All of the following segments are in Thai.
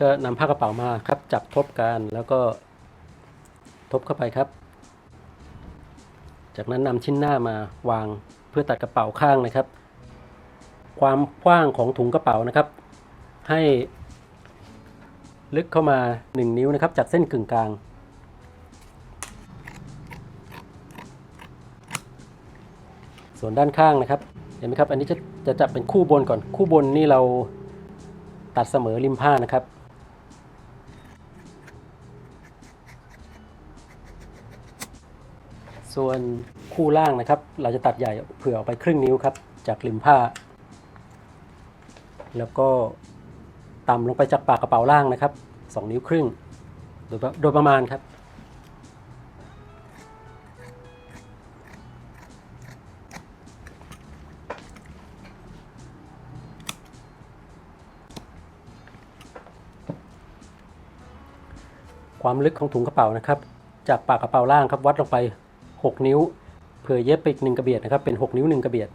ก็นำผ้ากระเป๋ามาครับ จับทบกันแล้วก็ทบเข้าไปครับ จากนั้นนำชิ้นหน้ามาวางเพื่อตัดกระเป๋าข้างนะครับ ความกว้างของถุงกระเป๋านะครับ ให้ลึกเข้ามา 1 นิ้วนะครับ จากเส้นกึ่งกลาง ส่วนด้านข้างนะครับ เห็นไหมครับ อันนี้จะจะจับเป็นคู่บนก่อน คู่บนนี่เราตัดเสมอริมผ้านะครับ ส่วนคู่ล่างนะครับ เราจะตัดใหญ่เผื่อออกไปครึ่งนิ้วครับ จากริมผ้า แล้วก็ต่ำลงไปจากปากกระเป๋าล่างนะครับ 2 นิ้วครึ่ง โดยประมาณครับความลึกของถุงกระเป๋านะครับ จากปากกระเป๋าล่างครับวัดลงไป 6 นิ้ว เผื่อเย็บไปอีกหนึ่งกระเบียดนะครับ เป็น 6 นิ้วหนึ่งกระเบียด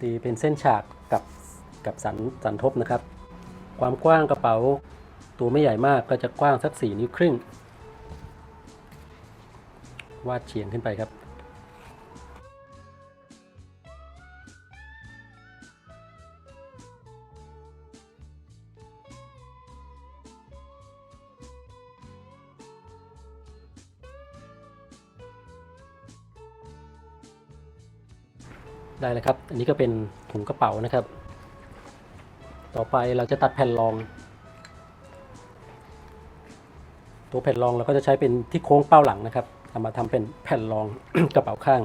ตีเป็นเส้นฉากกับกับสันสันทบนะครับ ความกว้างกระเป๋าตัวไม่ใหญ่มากก็จะกว้างสัก 4 นิ้วครึ่ง วาดเฉียงขึ้นไปครับ ได้แล้วครับ อันนี้ก็เป็นถุงกระเป๋านะครับ ต่อไปเราจะตัดแผ่นรอง ตัวแผ่นรองเราก็จะใช้เป็นที่โค้งเป้าหลังนะครับเอามาทำเป็นแผ่นรองกระเป๋าข้าง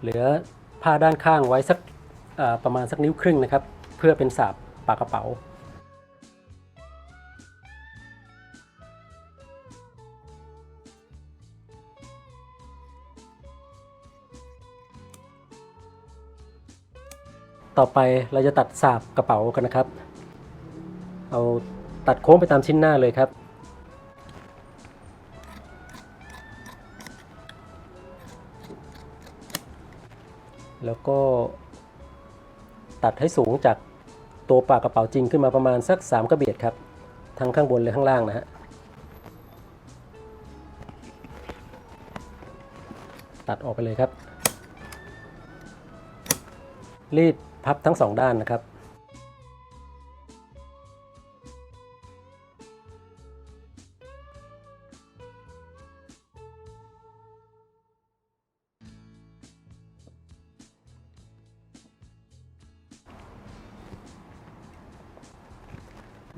เหลือผ้าด้านข้างไว้สักประมาณสักนิ้วครึ่งนะครับ เพื่อเป็นสาบปากกระเป๋า ต่อไปเราจะตัดสาบกระเป๋ากันนะครับ เอาตัดโค้งไปตามชิ้นหน้าเลยครับ แล้วก็ตัดให้สูงจากตัวปากกระเป๋าจริงขึ้นมาประมาณสัก 3 กระเบียดครับ ทั้งข้างบนและข้างล่างนะฮะตัดออกไปเลยครับ รีด พับทั้งสองด้านนะครับ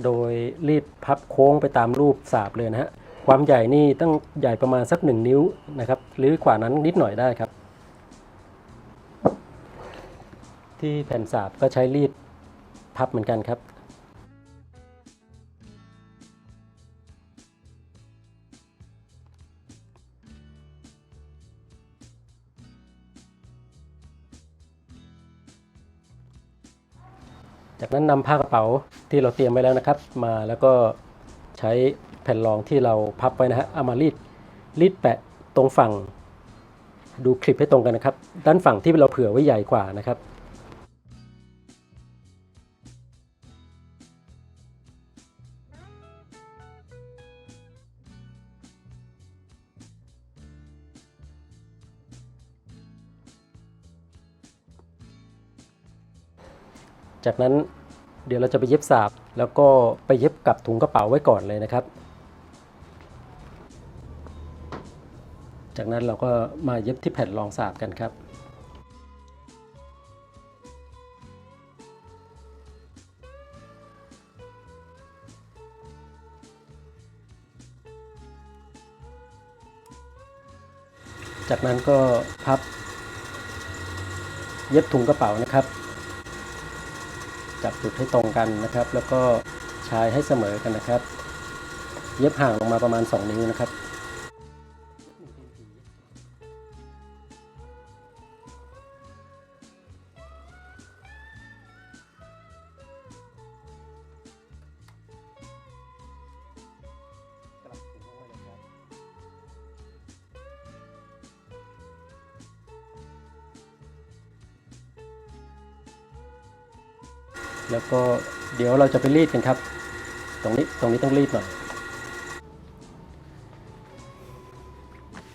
โดยรีดพับโค้งไปตามรูปสาบเลยนะฮะ ความใหญ่นี่ต้องใหญ่ประมาณสักหนึ่งนิ้วนะครับ หรือกว่านั้นนิดหน่อยได้ครับ ที่แผ่นสาบก็ใช้รีดพับเหมือนกันครับ จากนั้นนำผ้ากระเป๋าที่เราเตรียมไว้แล้วนะครับ มาแล้วก็ใช้แผ่นรองที่เราพับไว้นะฮะเอามารีดรีดแปะตรงฝั่ง ดูคลิปให้ตรงกันนะครับ ด้านฝั่งที่เราเผื่อไว้ใหญ่กว่านะครับ จากนั้นเดี๋ยวเราจะไปเย็บสาบแล้วก็ไปเย็บกับถุงกระเป๋าไว้ก่อนเลยนะครับ จากนั้นเราก็มาเย็บที่แผ่นรองสาบกันครับจากนั้นก็พับ เย็บถุงกระเป๋านะครับ จับจุดให้ตรงกันนะครับ แล้วก็ชายให้เสมอกันนะครับ เย็บห่างลงมาประมาณ 2 นิ้วนะครับ แล้วก็เดี๋ยวเราจะไปรีดกันครับ ตรงนี้ตรงนี้ต้องรีดหน่อย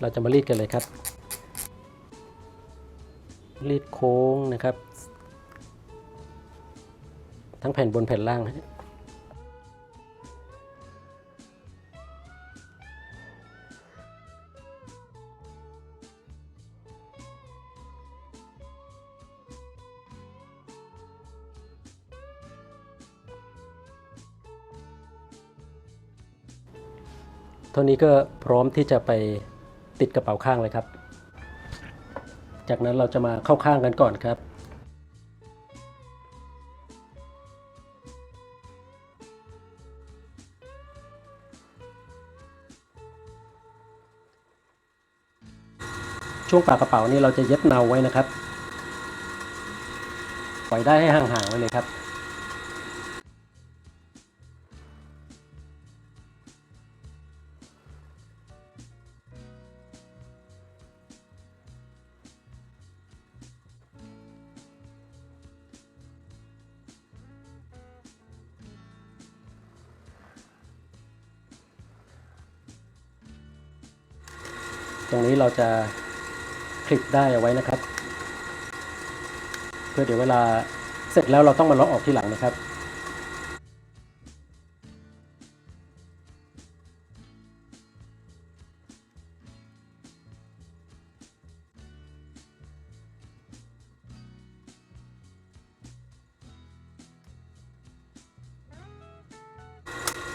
เราจะมารีดกันเลยครับ รีดโค้งนะครับ ทั้งแผ่นบนแผ่นล่างนะ ท่านี้ก็พร้อมที่จะไปติดกระเป๋าข้างเลยครับ จากนั้นเราจะมาเข้าข้างกันก่อนครับ ช่วงปากกระเป๋านี่เราจะเย็บเนาไว้นะครับ ปล่อยได้ให้ห่างๆไว้เลยครับ รงนี้เราจะคลิปได้เอาไว้นะครับ เพื่อเดี๋ยวเวลาเสร็จแล้วเราต้องมาเลาะออกทีหลังนะครับ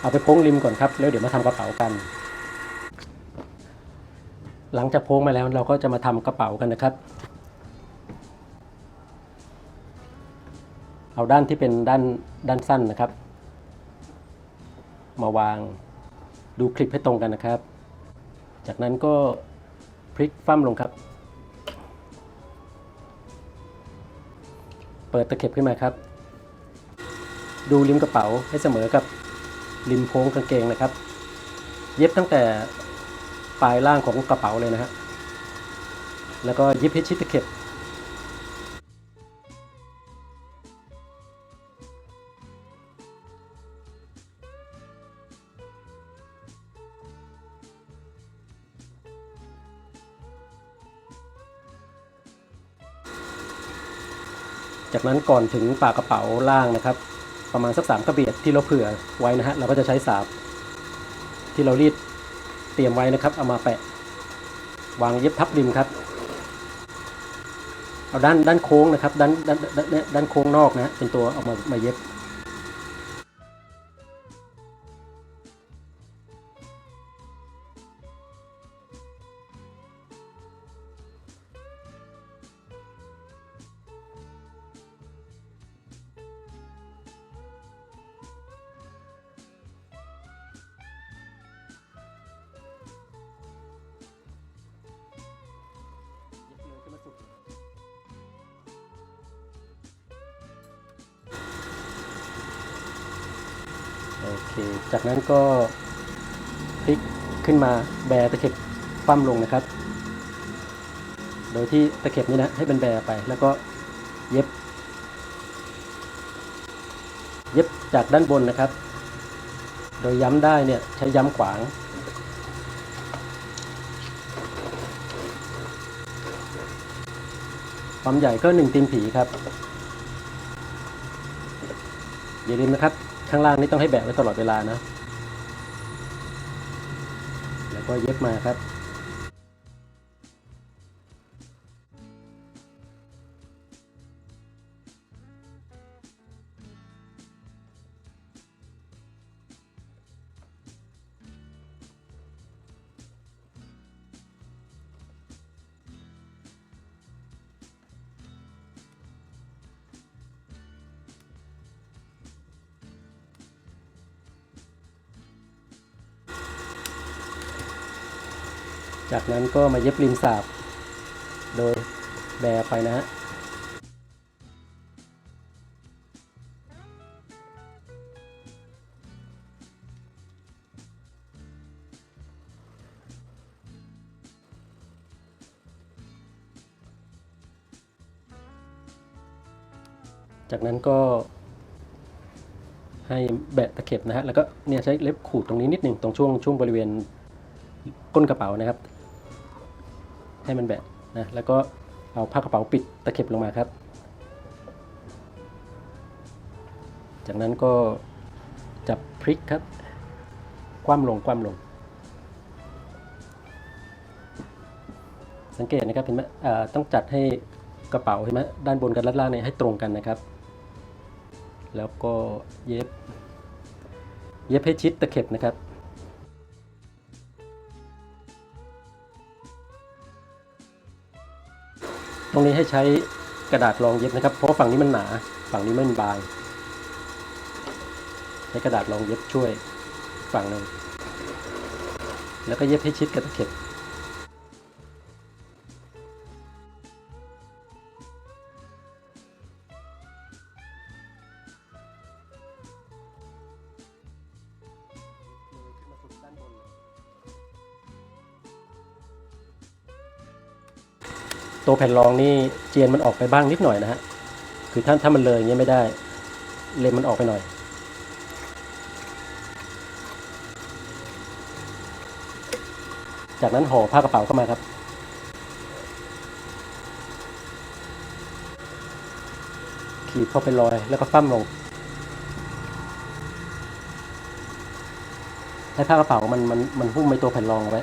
เอาไปโพ้งริมก่อนครับ แล้วเดี๋ยวมาทำกระเป๋ากัน หลังจากโพงมาแล้วเราก็จะมาทำกระเป๋ากันนะครับ เอาด้านที่เป็นด้านด้านสั้นนะครับ มาวางดูคลิปให้ตรงกันนะครับ จากนั้นก็พลิกฟั่มลงครับ เปิดตะเข็บขึ้นมาครับ ดูริมกระเป๋าให้เสมอกับริมโพงกางเกงนะครับ เย็บตั้งแต่ ปลายล่างของกระเป๋าเลยนะฮะ แล้วก็ยิบให้ชิดตะเข็บจากนั้นก่อนถึงปากกระเป๋าล่างนะครับ ประมาณสักสามกระเบียดที่เราเผื่อไว้นะฮะเราก็จะใช้สาบที่เรารีด รียมไว้นะครับ เอามาแปะ วางเย็บทับริมครับ เอาด้านด้านโค้งนะครับ ด้านด้านด้านด้านโค้งนอกนะ เป็นตัวเอามามาเย็บ จากนั้นก็พลิกขึ้นมาแบตะเข็บคว่ำลงนะครับ โดยที่ตะเข็บนี้นะให้เป็นแบไปแล้วก็เย็บ เย็บจากด้านบนนะครับ โดยย้ำได้เนี่ยใช้ย้ำขวางความใหญ่ก็หนึ่งตีนผีครับอย่าลืมนะครับ ข้างล่างนี่ต้องให้แบะไว้ตลอดเวลานะ แล้วก็เย็บมาครับ จากนั้นก็มาเย็บริมสาบ โดยแบะไปนะฮะจากนั้นก็ให้แบะตะเข็บนะฮะ แล้วก็เนี่ยใช้เล็บขูดตรงนี้นิดหนึ่งตรงช่วงช่วงบริเวณก้นกระเป๋านะครับ ให้มันแบะนะแล้วก็เอาผ้ากระเป๋าปิดตะเข็บลงมาครับ จากนั้นก็จับพลิกครับ คว่ำลงคว่ำลง สังเกตนะครับเห็นไหมต้องจัดให้กระเป๋าเห็นไหมด้านบนกับด้านล่างเนี่ยให้ตรงกันนะครับ แล้วก็เย็บ เย็บให้ชิดตะเข็บนะครับ ตรงนี้ให้ใช้กระดาษรองเย็บนะครับ เพราะฝั่งนี้มันหนา ฝั่งนี้มันบาง ใช้กระดาษรองเย็บช่วยฝั่งหนึ่งแล้วก็เย็บให้ชิดกับตะเข็บ ตัวแผ่นรองนี่เจียนมันออกไปบ้างนิดหน่อยนะฮะคือถ้าถ้ามันเลยอย่างเงี้ยไม่ได้ เลมมันออกไปหน่อย จากนั้นห่อผ้ากระเป๋าเข้ามาครับขีดเข้าไปรอยแล้วก็ปั้มลงให้ผ้ากระเป๋ามันมันมันหุ้มไปตัวแผ่นรองเอาไว้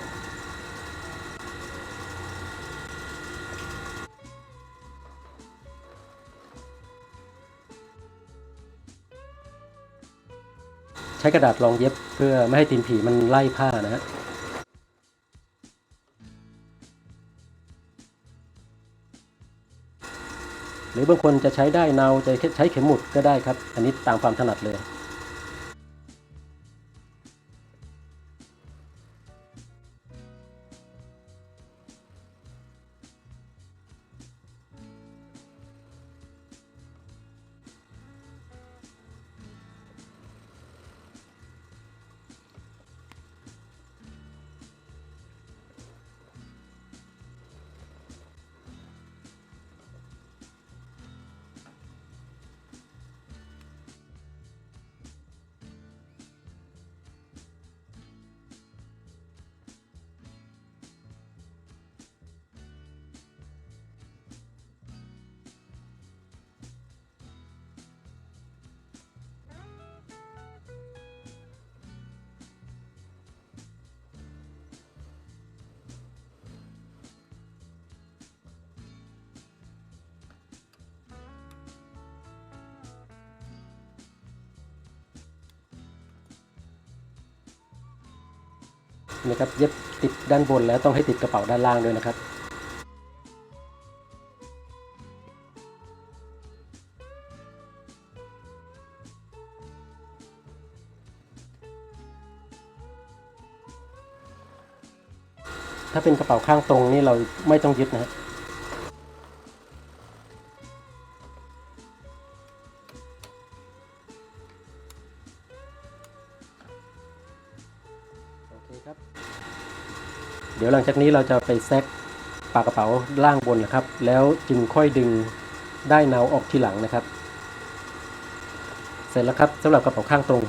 ช้กระดาษรองเย็บเพื่อไม่ให้ตีนผีมันไล่ผ้านะฮะหรือบางคนจะใช้ได้เนาจะใช้เข็มหมุดก็ได้ครับ อันนี้ตามความถนัดเลย นะครับเย็บติดด้านบนแล้วต้องให้ติดกระเป๋าด้านล่างด้วยนะครับถ้าเป็นกระเป๋าข้างตรงนี่เราไม่ต้องยึดนะ ดี๋ยวหลังจากนี้เราจะไปแซกปากกระเป๋าล่างบนนะครับ แล้วจึงค่อยดึงได้เนาออกทีหลังนะครับ เสร็จแล้วครับสำหรับกระเป๋าข้างตรง